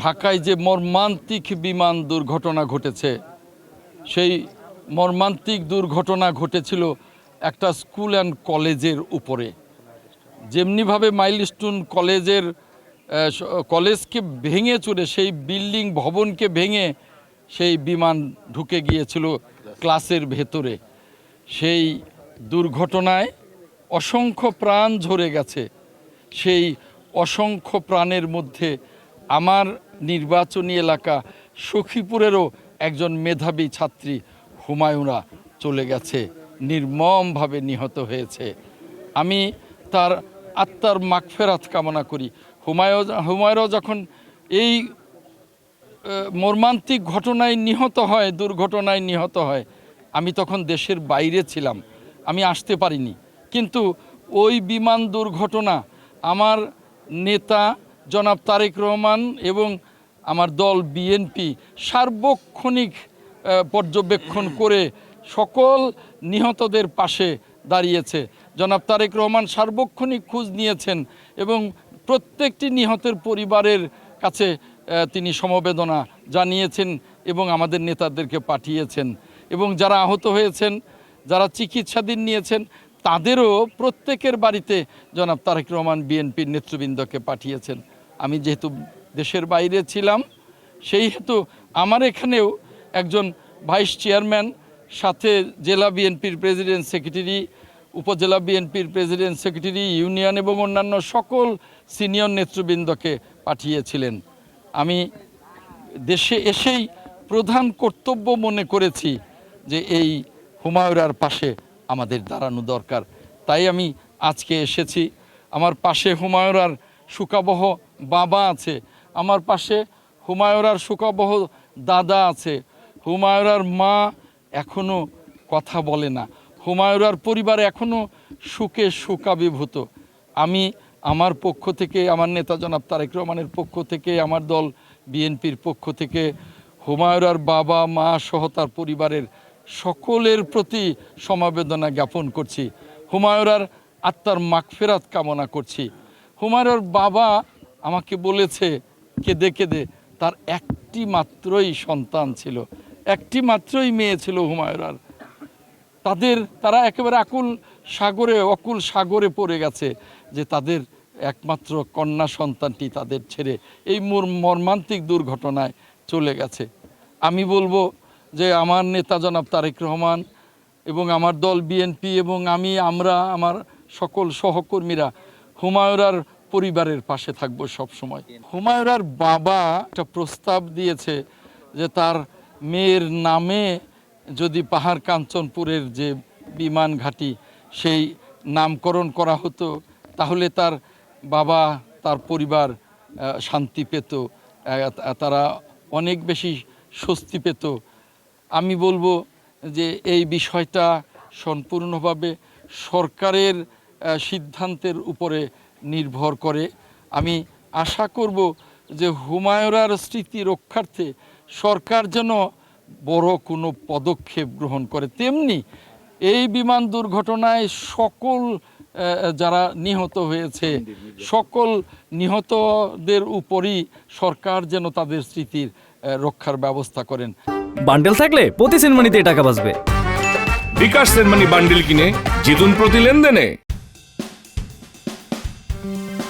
ঢাকায় যে মর্মান্তিক বিমান দুর্ঘটনা ঘটেছে, সেই মর্মান্তিক দুর্ঘটনা ঘটেছিল একটা স্কুল অ্যান্ড কলেজের উপরে। যেমনিভাবে মাইলস্টোন কলেজের কলেজকে ভেঙে চুরে, সেই বিল্ডিং ভবনকে ভেঙে সেই বিমান ঢুকে গিয়েছিল ক্লাসের ভেতরে। সেই দুর্ঘটনায় অসংখ্য প্রাণ ঝরে গেছে। সেই অসংখ্য প্রাণের মধ্যে আমার নির্বাচনী এলাকা সখীপুরেরও একজন মেধাবী ছাত্রী হুমায়ুনা চলে গেছে, নির্মমভাবে নিহত হয়েছে। আমি তার আত্মার মাগফেরাত কামনা করি। হুমায়ু হুমায়ুরা যখন এই মর্মান্তিক ঘটনায় নিহত হয়, দুর্ঘটনায় নিহত হয়, আমি তখন দেশের বাইরে ছিলাম। আমি আসতে পারিনি। কিন্তু ওই বিমান দুর্ঘটনা আমার নেতা জনাব তারেক রহমান এবং আমার দল বিএনপি সার্বক্ষণিক পর্যবেক্ষণ করে সকল নিহতদের পাশে দাঁড়িয়েছে। জনাব তারেক রহমান সার্বক্ষণিক খোঁজ নিয়েছেন এবং প্রত্যেকটি নিহতের পরিবারের কাছে তিনি সমবেদনা জানিয়েছেন এবং আমাদের নেতাদেরকে পাঠিয়েছেন। এবং যারা আহত হয়েছেন, যারা চিকিৎসাধীন নিয়েছেন, তাদেরও প্রত্যেকের বাড়িতে জনাব তারেক রহমান বিএনপির নেতৃবৃন্দকে পাঠিয়েছেন। আমি যেহেতু দেশের বাইরে ছিলাম, সেই হেতু আমার এখানেও একজন ভাইস চেয়ারম্যান, সাথে জেলা বিএনপির প্রেসিডেন্ট, সেক্রেটারি, উপজেলা বিএনপির প্রেসিডেন্ট, সেক্রেটারি, ইউনিয়ন এবং অন্যান্য সকল সিনিয়র নেতৃবৃন্দকে পাঠিয়েছিলেন। আমি দেশে এসেই প্রধান কর্তব্য মনে করেছি যে এই হুমায়ুরার পাশে আমাদের দাঁড়ানো দরকার। তাই আমি আজকে এসেছি। আমার পাশে হুমায়ুরার সুকাবহ বাবা আছে। আমার পাশে হুমায়ুরার সুকাবহ দাদা আছে। হুমায়ুরার মা এখনও কথা বলে না। হুমায়ুরার পরিবার এখনও সুখে সুকাবিভূত আমি আমার পক্ষ থেকে, আমার নেতা জনাব তারেক রহমানের পক্ষ থেকে, আমার দল বিএনপির পক্ষ থেকে, হুমায়ুরার বাবা, মা সহ তার পরিবারের সকলের প্রতি সমবেদনা জ্ঞাপন করছি। হুমায়ুরার আত্মার মাগফেরাত কামনা করছি। হুমায়ুরার বাবা আমাকে বলেছে, কেঁদে কেঁদে। তার একটি মাত্রই সন্তান ছিল। একটি মাত্রই মেয়ে ছিল হুমায়ুরার। তাদের, তারা একেবারে আকুল সাগরে, অকুল সাগরে পড়ে গেছে যে তাদের একমাত্র কন্যা সন্তানটি তাদের ছেড়ে এই মর- মর্মান্তিক দুর্ঘটনায় চলে গেছে। আমি বলব যে আমার নেতা জনাব তারেক রহমান এবং আমার দল বিএনপি এবং আমি, আমরা, আমার সকল সহকর্মীরা হুমায়ুরার পরিবারের পাশে থাকব সব সময় হুমায়ুরার বাবা একটা প্রস্তাব দিয়েছে যে তার মেয়ের নামে যদি পাহাড় কাঞ্চনপুরের যে বিমান ঘাঁটি সেই নামকরণ করা হতো, তাহলে তার বাবা, তার পরিবার শান্তি পেত তারা অনেক বেশি স্বস্তি পেত। আমি বলব যে এই বিষয়টা সম্পূর্ণভাবে সরকারের সিদ্ধান্তের উপরে নির্ভর করে। আমি আশা করব যে হুমায়ুরার স্মৃতি রক্ষার্থে সরকার যেন বড় কোনো পদক্ষেপ গ্রহণ করে। তেমনি এই বিমান দুর্ঘটনায় সকল যারা নিহত হয়েছে সকল নিহতদের উপরই সরকার যেন তাদের স্মৃতির রক্ষার ব্যবস্থা করেন। বান্ডেল থাকলে প্রতি সেনমানিতে টাকা বাঁচবে। বিকাশ সেনমানি বান্ডিল কিনে জিতুন প্রতি লেনদেনে। Thank you.